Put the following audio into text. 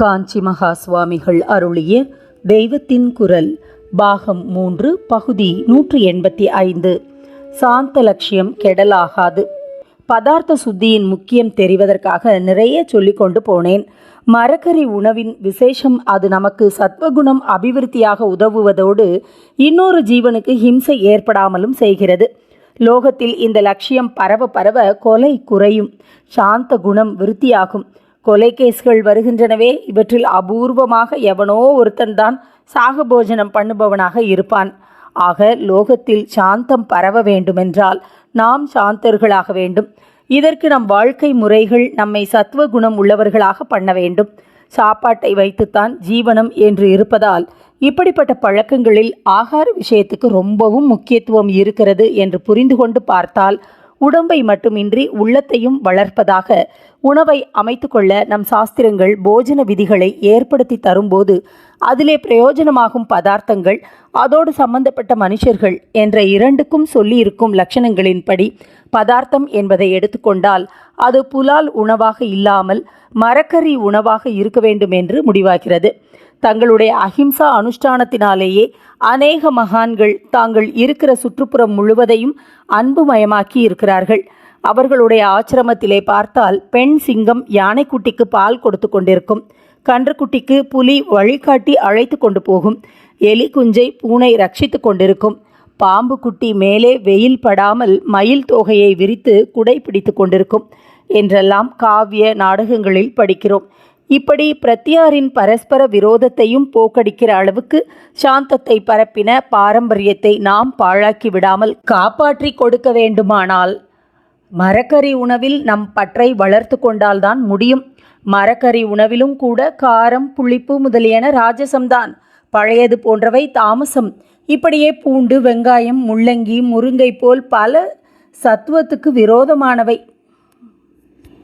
காஞ்சி மகா சுவாமிகள் அருளிய தெய்வத்தின் குரல் பாகம் மூன்று பகுதி நூற்றி எண்பத்தி ஐந்து. சாந்த லட்சியம் கெடலாகாது. பதார்த்த சுத்தியின் முக்கியம் தெரிவதற்காக நிறைய சொல்லிக் கொண்டு போனேன். மரக்கறி உணவின் விசேஷம் அது நமக்கு சத்வகுணம் அபிவிருத்தியாக உதவுவதோடு இன்னொரு ஜீவனுக்கு ஹிம்சை ஏற்படாமலும் செய்கிறது. லோகத்தில் இந்த லட்சியம் பரவ பரவ கொலை குறையும். சாந்த குணம் விருத்தியாகும். கொலை கேஸ்கள் வருகின்றனவே. இவற்றில் அபூர்வமாக எவனோ ஒருத்தன்தான் சாக போஜனம் பண்ணுபவனாக இருப்பான். ஆக லோகத்தில் சாந்தம் பரவ வேண்டுமென்றால் நாம் சாந்தர்களாக வேண்டும். இதற்கு நம் வாழ்க்கை முறைகள் நம்மை சத்துவ குணம் உள்ளவர்களாக பண்ண வேண்டும். சாப்பாட்டை வைத்துத்தான் ஜீவனம் என்று இருப்பதால் இப்படிப்பட்ட பழக்கங்களில் ஆகார விஷயத்துக்கு ரொம்பவும் முக்கியத்துவம் இருக்கிறது என்று புரிந்து கொண்டு பார்த்தால் உடம்பை மட்டுமின்றி உள்ளத்தையும் வளர்ப்பதாக உணவை அமைத்துக்கொள்ள நம் சாஸ்திரங்கள் போஜன விதிகளை ஏற்படுத்தி தரும்போது அதிலே பிரயோஜனமாகும் பதார்த்தங்கள் அதோடு சம்பந்தப்பட்ட மனுஷர்கள் என்ற இரண்டுக்கும் சொல்லியிருக்கும் லட்சணங்களின்படி பதார்த்தம் என்பதை எடுத்துக்கொண்டால் அது புலால் உணவாக இல்லாமல் மரக்கறி உணவாக இருக்க வேண்டும் என்று முடிவாகிறது. தங்களுடைய அஹிம்சா அனுஷ்டானத்தினாலேயே அநேக மகான்கள் தாங்கள் இருக்கிற சுற்றுப்புறம் முழுவதையும் அன்புமயமாக்கி இருக்கிறார்கள் அவர்களுடைய ஆசிரமத்திலே பார்த்தால் பெண் சிங்கம் யானைக்குட்டிக்கு பால் கொடுத்து கொண்டிருக்கும். கன்றுக்குட்டிக்கு புலி வழிகாட்டி அழைத்து கொண்டு போகும். எலி குஞ்சை பூனை ரட்சித்து கொண்டிருக்கும். பாம்பு குட்டி மேலே வெயில் படாமல் மயில் தோகையை விரித்து குடை பிடித்து கொண்டிருக்கும் என்றெல்லாம் காவிய நாடகங்களில் படிக்கிறோம். இப்படி பிரத்தியாரின் பரஸ்பர விரோதத்தையும் போக்கடிக்கிற அளவுக்கு சாந்தத்தை பரப்பின பாரம்பரியத்தை நாம் பாழாக்கி விடாமல் காப்பாற்றி கொடுக்க வேண்டுமானால் மரக்கறி உணவில் நம் பற்றை வளர்த்து கொண்டால்தான் முடியும். மரக்கறி உணவிலும் கூட காரம் புளிப்பு முதலியன ராஜசம்தான். பழையது போன்றவை தாமசம். இப்படியே பூண்டு வெங்காயம் முள்ளங்கி முருங்கை போல் பல சத்துவத்துக்கு விரோதமானவை.